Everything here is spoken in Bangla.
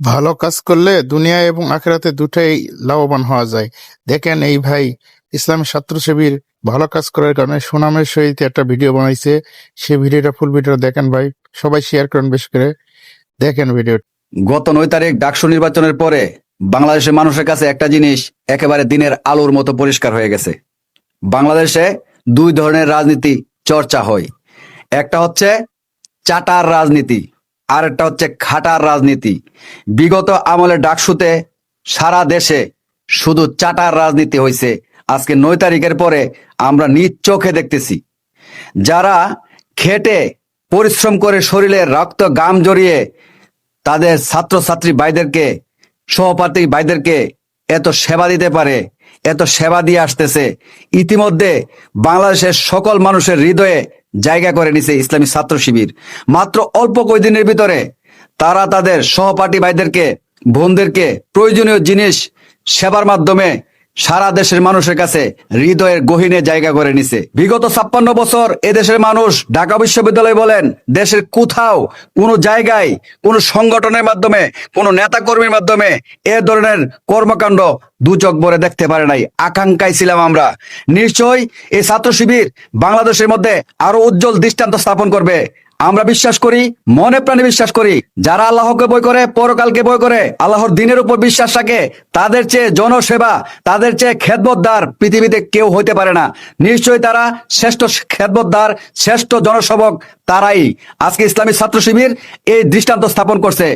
ভালো কাজ করলে দুনিয়া এবং আখেরাতে দুটাই লাভবান হওয়া যায়। দেখেন এই ভাই ইসলামী ছাত্র ভালো কাজ করার কারণে সুনামের সহিত একটা ভিডিও বানাইছে। সেই ভিডিওটা, ফুল ভিডিও দেখেন ভাই, সবাই শেয়ার করেন বেশি করে। দেখেন ভিডিও গত নয় তারিখ ডাকসু নির্বাচনের পরে বাংলাদেশের মানুষের কাছে একটা জিনিস একেবারে দিনের আলোর মতো পরিষ্কার হয়ে গেছে। বাংলাদেশে দুই ধরনের রাজনীতি চর্চা হয়। একটা হচ্ছে চাটার রাজনীতি। আর একটা হচ্ছে খাটার রাজনীতি। বিগত আমলে ডাকসুতে সারা দেশে শুধু চাটার রাজনীতি হয়েছে আজকে নয় তারিখের পরে আমরা নিজ চোখে দেখতেছি। যারা খেটে পরিশ্রম করে শরীরে রক্ত গাম জড়িয়ে তাদের ছাত্রছাত্রী ভাইদেরকে, সহপাঠী ভাইদেরকে এত সেবা দিতে পারে, এত সেবা দিয়ে আসতেছে। ইতিমধ্যে বাংলাদেশের সকল মানুষের হৃদয়ে জায়গা করে নিছে ইসলামী ছাত্র শিবির। মাত্র অল্প কয়েকদিনের ভিতরে তারা তাদের সহপাঠী ভাইদেরকে, বোনদেরকে প্রয়োজনীয় জিনিস সেবার মাধ্যমে সারা দেশের মানুষের কাছে হৃদয়ের গহীনে জায়গা করে নিছে। বিগত ছাপ্পান্ন বছর এদেশের মানুষ ঢাকা বিশ্ববিদ্যালয় বলেন, দেশের কোথাও কোনো জায়গায়, কোনো সংগঠনের মাধ্যমে, কোনো নেতাকর্মীর মাধ্যমে এ ধরনের কর্মকাণ্ড দু চোখ ভরে দেখতে পারে নাই। আকাঙ্ক্ষায় ছিলাম আমরা। নিশ্চয়ই এই ছাত্র শিবির বাংলাদেশের মধ্যে আরও উজ্জ্বল দৃষ্টান্ত স্থাপন করবে। আমরা বিশ্বাস করি, মনে প্রাণে বিশ্বাস করি, যারা আল্লাহকে বই করে, পরকালকে বই করে, আল্লাহর দিনের উপর বিশ্বাস থাকে, তাদের চেয়ে জনসেবা, তাদের চেয়ে খেদমতদার পৃথিবীতে কেউ হইতে পারে না। নিশ্চয়ই তারা শ্রেষ্ঠ খেদমতদার, শ্রেষ্ঠ জনসেবক, তারাই। আজকে ইসলামী ছাত্র শিবির এই দৃষ্টান্ত স্থাপন করছে।